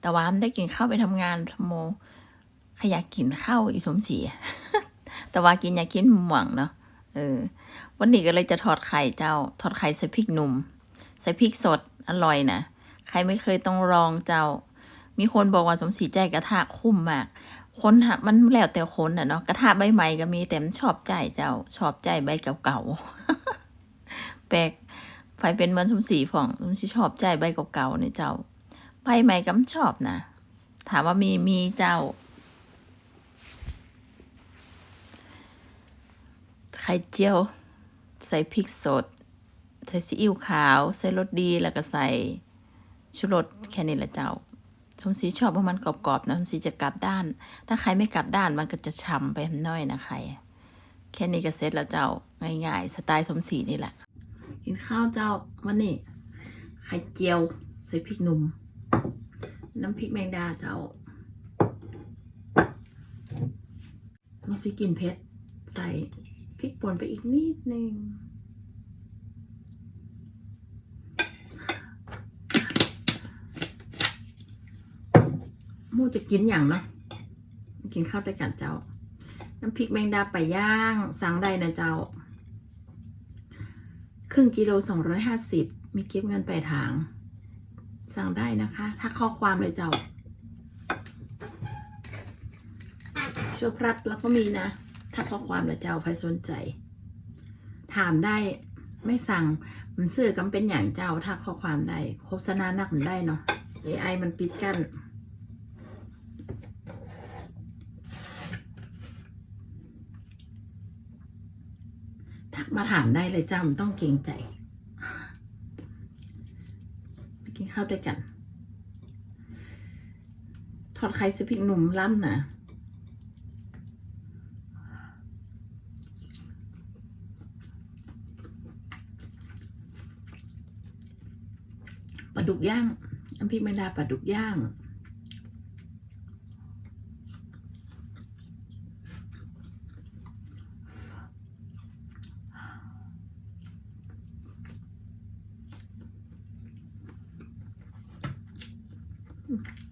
แต่ว่ามันได้กินข้าวไปทำงานโมขยากกินข้าวอีสมศรีแต่ว่ากินยากินหม่วงเนาะเออ วันนี้ก็เลยจะทอดไข่เจ้า ทอดไข่ใส่พริกหนุ่ม ใส่พริกสดอร่อยนะใครไม่เคยต้องลองเจ้า มีคนบอกว่าสมศรีใจกระทะคุ้มมากคนหามันแล้วแต่คนน่ะเนาะกระทะใบใหม่ก็มีแต่มันชอบใจเจ้า ชอบใจใบเก่าๆแปลกไฟเป็นเหมือนสมศรีของสมศรีชอบใจใบเก่าๆเนี่ยเจ้า ใบใหม่ก็ชอบนะ ถามว่ามีมีเจ้า ไข่เจียว ใส่พริกสด ใส่ซีอิ๊วขาว ใส่รสดีแล้วก็ใส่ชูรสแค่นี้ละเจ้าชมสีชอบเพราะมันกรอบๆนะชมสีจะกลับด้าน ถ้าใครไม่กลับด้านมันก็จะช้ำไปน่อยนะใคร แค่นี้ก็เสร็จแล้วเจ้าง่ายๆ สไตล์สมศรีนี่แหละกินข้าวเจ้าวันนี้ไข่เจียว ใส่พริกหนุ่ม น้ำพริกแมงดาเจ้ามาสิกินเผ็ดใส่พริกป่นไปอีกนิดนึงมูจะกินอย่างเนาะกินข้าวด้วยกันเจ้า น้ำพริกแมงดาไปย่างสั่งได้นะเจ้า ครึ่งกิโลสองร้อยห้าสิบมีเก็บเงินปลายทาง สั่งได้นะคะทักข้อความเลยเจ้าชัวพรัดแล้วก็มีนะทักข้อความเลยเจ้าใครสนใจ ถามได้ไม่สั่งมันซื้อกำเป็นอย่างเจ้าทักข้อความได้ โฆษณาหนักมันได้เนาะ AI มันปิดกั้นทักมาถามได้เลยเจ้ามันต้องเกรงใจไป กินข้าวด้วยกัน ทอดไข่สพริกหนุ่มล้ำนะปลาดุกย่างน้ำพริกแมงดาปลาดุกย่าง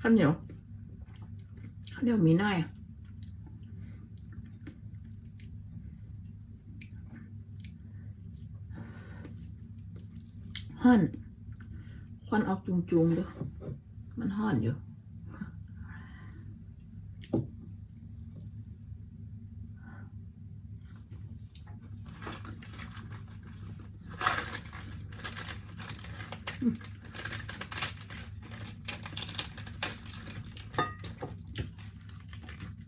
ข้าวเหนียวข้าวเหนียวมีหน่อยห่อน ควันออกจุงๆดูมันห่อนอยู่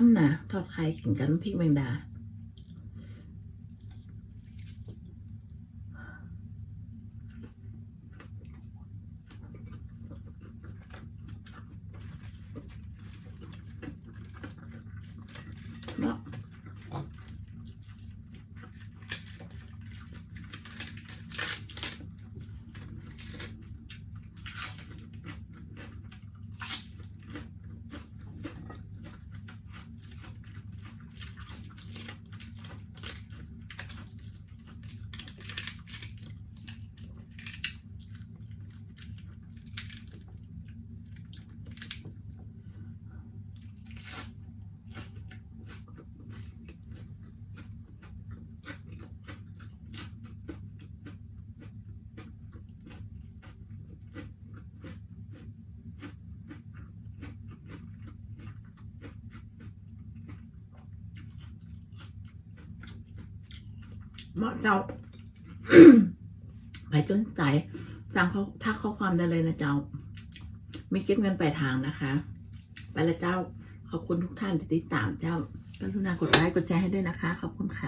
ล้ำนะทอดไข่กินกันพริกแมงดา เนาะ เหมาะเจ้าไปจนใจสั่งเขาทักข้อความได้เลยนะเจ้า มีเก็บเงินปลายทางนะคะ ไปละเจ้า ขอบคุณทุกท่านที่ติดตามเจ้า กรุณากดไลค์กดแชร์ให้ด้วยนะคะ ขอบคุณค่ะ